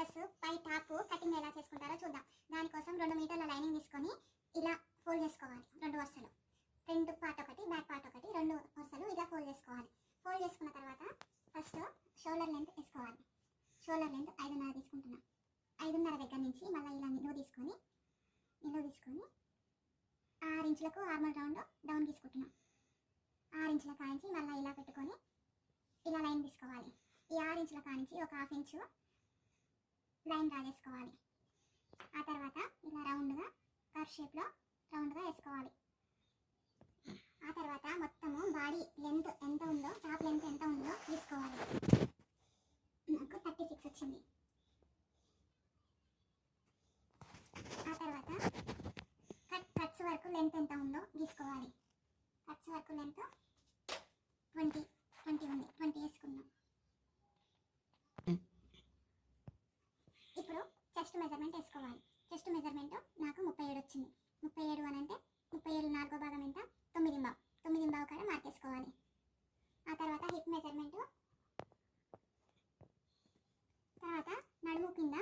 Dress పై top cutting ఎలా చేసుకుంటారో చూద్దాం. దానికోసం రెండు మీటర్ల లైనింగ్ తీసుకొని ఇలా ఫోల్డ్ చేసుకోవాలి రెండు వరుసలు. ఫ్రంట్ పార్ట్ ఒకటి బ్యాక్ పార్ట్ ఒకటి రెండు వరుసలు ఇలా ఫోల్డ్ చేసుకోవాలి. ఫోల్డ్ చేసుకున్న తర్వాత ఫస్ట్ షోల్డర్ లెంత్ వేసుకోవాలి. షోల్డర్ లెంత్ ఐదున్నర తీసుకుంటున్నాం. ఐదున్నర దగ్గర నుంచి మళ్ళీ ఇలా నిలువ తీసుకొని నిలువ తీసుకొని ఆరు ఇంచులకు ఆర్మల్ రౌండ్ డౌన్ తీసుకుంటున్నాం. ఆరు ఇంచుల కాంచి మళ్ళీ ఇలా పెట్టుకొని ఇలా లైన్ తీసుకోవాలి. ఈ ఆరు ఇంచుల కాంచి ఒక హాఫ్ ఇంచు లైన్ డ్రా చేసుకోవాలి ఆ తర్వాత ఇలా రౌండ్గా కర్ షేప్లో రౌండ్గా వేసుకోవాలి. ఆ తర్వాత మొత్తము బాడీ లెంత్ ఎంత ఉందో టాప్ లెంత్ ఎంత ఉందో తీసుకోవాలి. నాకు థర్టీ సిక్స్ వచ్చింది. ఆ తర్వాత కట్ కట్స్ వరకు లెంత్ ఎంత ఉందో తీసుకోవాలి. కట్స్ వరకు లెంత్ ట్వంటీ ట్వంటీ ఉంది ట్వంటీ వేసుకుందాం ఇప్పుడు చెస్ట్ మెజర్మెంట్ వేసుకోవాలి. చెస్ట్ మెజర్మెంట్ నాకు ముప్పై ఏడు వచ్చింది. ముప్పై ఏడు అని అంటే ముప్పై ఏడు నాలుగో భాగం ఎంత? తొమ్మిది బావు. తొమ్మిది బావు కాడ మార్క్ వేసుకోవాలి ఆ తర్వాత హిప్ మెజర్మెంట్. తర్వాత నడుము కింద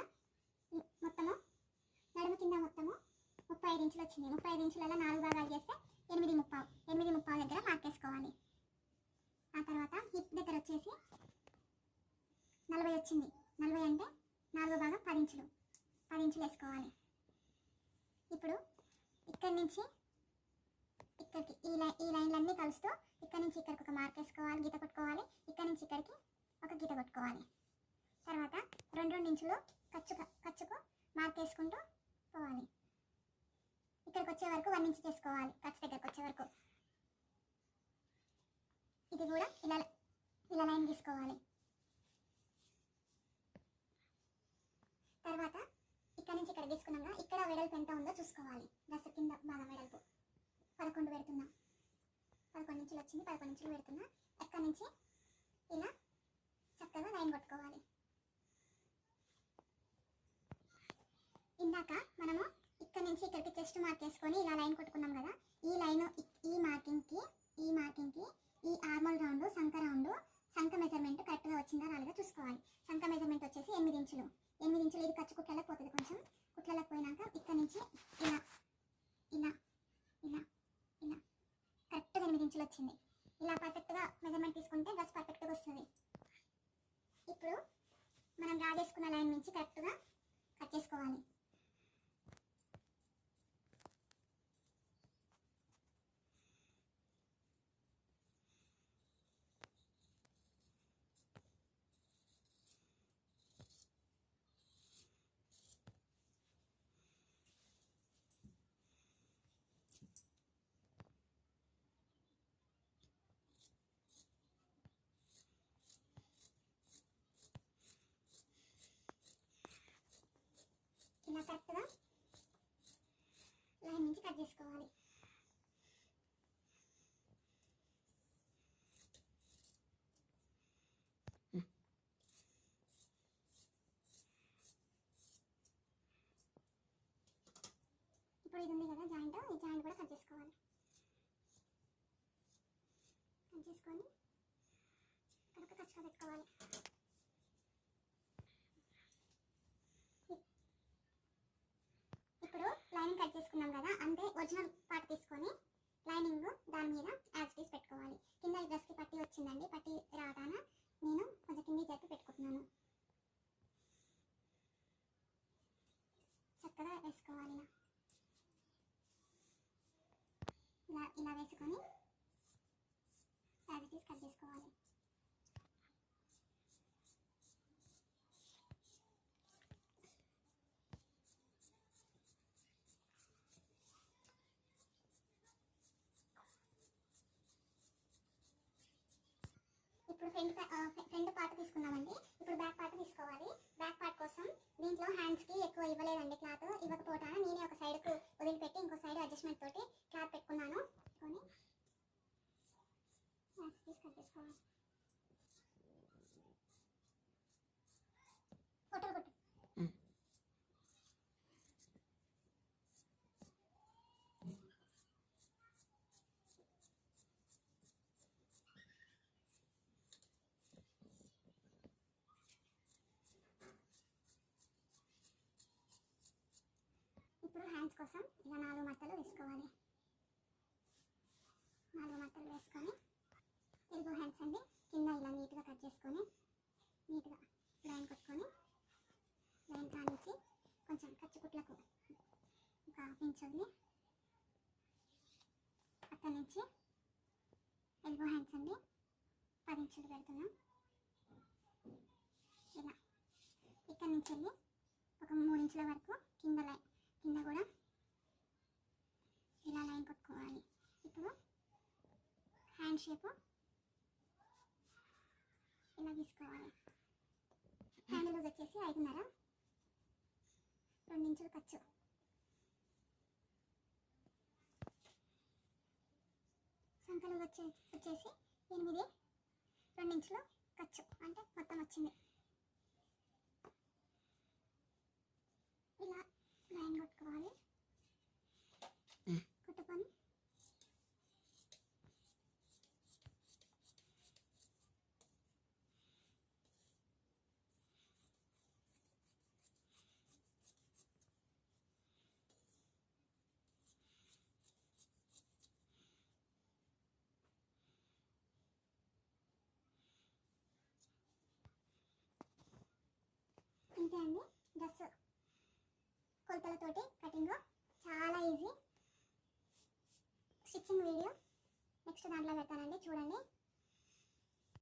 మొత్తము నడుము కింద మొత్తము ముప్పై ఐదు ఇంచులు వచ్చింది. ముప్పై ఐదు ఇంచులలో నాలుగు భాగాలు చేస్తే ఎనిమిది ముప్పావు. ఎనిమిది ముప్పావు దగ్గర మార్క్ వేసుకోవాలి ఆ తర్వాత హిప్ దగ్గర వచ్చేసి నలభై వచ్చింది. నలభై అంటే నాలుగో భాగం పది ఇంచులు. పది ఇంచులు వేసుకోవాలి ఇప్పుడు ఇక్కడి నుంచి ఇక్కడికి ఈ లైన్ ఈ లైన్లన్నీ కలుస్తూ ఇక్కడ నుంచి ఇక్కడికి ఒక మార్క్ వేసుకోవాలి గీత కొట్టుకోవాలి. ఇక్కడ నుంచి ఇక్కడికి ఒక గీత కొట్టుకోవాలి. తర్వాత రెండు రెండు ఇంచులు ఖర్చు ఖర్చుకు మార్క్ వేసుకుంటూ పోవాలి. ఇక్కడికి వచ్చే వరకు వన్ ఇంచ్ చేసుకోవాలి ఖర్చు దగ్గరకు వచ్చే వరకు. ఇది కూడా ఇలా ఇలా లైన్ తీసుకోవాలి తర్వాత ఇక్కడ నుంచి ఇక్కడ తీసుకున్నాక ఇక్కడ వెడల్పు ఎంత ఉందో చూసుకోవాలి. డ్రెస్ కింద బాగా వెడల్పు. పదకొండు పెడుతున్నా. పదకొండు నుంచి వచ్చింది పదకొండు నుంచి పెడుతున్నా. ఎక్కడి నుంచి ఇలా చక్కగా లైన్ కొట్టుకోవాలి. ఇందాక మనము ఇక్కడ నుంచి ఇక్కడికి చెస్ట్ మార్క్ వేసుకొని ఇలా లైన్ కొట్టుకున్నాం కదా ఈ లైన్ ఈ మార్కింగ్కి ఈ మార్కింగ్కి ఈ ఆర్మల్ రౌండ్ సంఖ రౌండ్ సంఖ మెజర్మెంట్ కరెక్ట్గా వచ్చిందా రాలేదా చూసుకోవాలి. సంఖ మెజర్మెంట్ వచ్చేసి ఎనిమిది ఇంచులు. ఎనిమిది ఇంచులు ఇది ఖర్చు కుట్లలో పోతుంది కొంచెం. కుట్లలకు పోయినాక ఇక్కడ నుంచి ఇలా ఇలా ఇలా ఇలా. కరెక్ట్గా ఎనిమిది ఇంచులు వచ్చింది. ఇలా పర్ఫెక్ట్గా మెజర్మెంట్ తీసుకుంటే డ్రెస్ పర్ఫెక్ట్గా వస్తుంది. ఇప్పుడు మనం డ్రా చేసుకున్న లైన్ నుంచి కరెక్ట్గా కట్ చేసుకోవాలి ఇలా కరెక్ట్గా లైన్ చేసుకోవాలి ఇప్పుడు ఇది ఉంది కదా జాయింట్ ఈ జాయింట్ కూడా కట్ చేసుకోవాలి. కట్ చేసుకొని ఇక్కడ ఒక పెట్టుకోవాలి ఇప్పుడు లైనింగ్ కట్ చేసుకున్నాం కదా ఒరిజినల్ పార్ట్ తీసుకొని లైనింగ్ దాని మీద యాజ్ పీస్ పెట్టుకోవాలి. కింద డ్రెస్కి పట్టి వచ్చిందండి పట్టి రాగాన నేను కొంచెం కింది జరిపి పెట్టుకుంటున్నాను. చక్కగా వేసుకోవాలి. ఇలా ఇలా ఇలా వేసుకొని యాజ్ పీస్ కట్ చేసుకోవాలి. ఇప్పుడు ఫ్రంట్ ఫ్రంట్ పార్ట్ తీసుకున్నామండి ఇప్పుడు బ్యాక్ పార్ట్ తీసుకోవాలి. బ్యాక్ పార్ట్ కోసం దీంట్లో హ్యాండ్స్కి ఎక్కువ ఇవ్వలేదండి క్లాత్. ఇవ్వకపోవటాన నేనే ఒక సైడ్కు వదిలిపెట్టి ఇంకో సైడ్ అడ్జస్ట్మెంట్ తోటి క్లాత్ పెట్టుకున్నాను. కొని తీసుకోవాలి కట్ చేసుకోవాలి ఫోటో కొట్టు కోసం ఇలా నాలుగు మట్టలు వేసుకోవాలి. నాలుగు మట్టలు వేసుకొని తెలుగు హ్యాండ్స్ అండి కింద ఇలా నీట్గా కట్ చేసుకొని నీట్గా లైన్ కొట్టుకొని లైన్ కానించి కొంచెం ఖర్చు కుట్లకు ఒక హాఫ్ ఇంచ్ వదిలి అక్కడి నుంచి ఎల్బో హ్యాండ్స్ అండి పది ఇంచులు పెడుతున్నాం. ఇలా ఇక్కడ నుంచి వెళ్ళి ఒక మూడు ఇంచుల వరకు కింద లైన్ కింద కూడా ఇలా లైన్ పట్టుకోవాలి. ఇప్పుడు హ్యాండ్ షేప్ ఇలా తీసుకోవాలి. హ్యాండ్ లూజ్ వచ్చేసి ఐదున్నర. రెండించులు ఖర్చు. సంకలు వచ్చే వచ్చేసి ఎనిమిది రెండించులు ఖర్చు. అంటే మొత్తం వచ్చింది. ఇలా లైన్ కొట్టుకోవాలి కొట్టుకొని ఇంతే అండి డ్రెస్ కొలతలతోటి కటింగ్ చాలా ఈజీ స్టిచ్చింగ్ వీడియో నెక్స్ట్ దాంట్లో పెడతానండి చూడండి.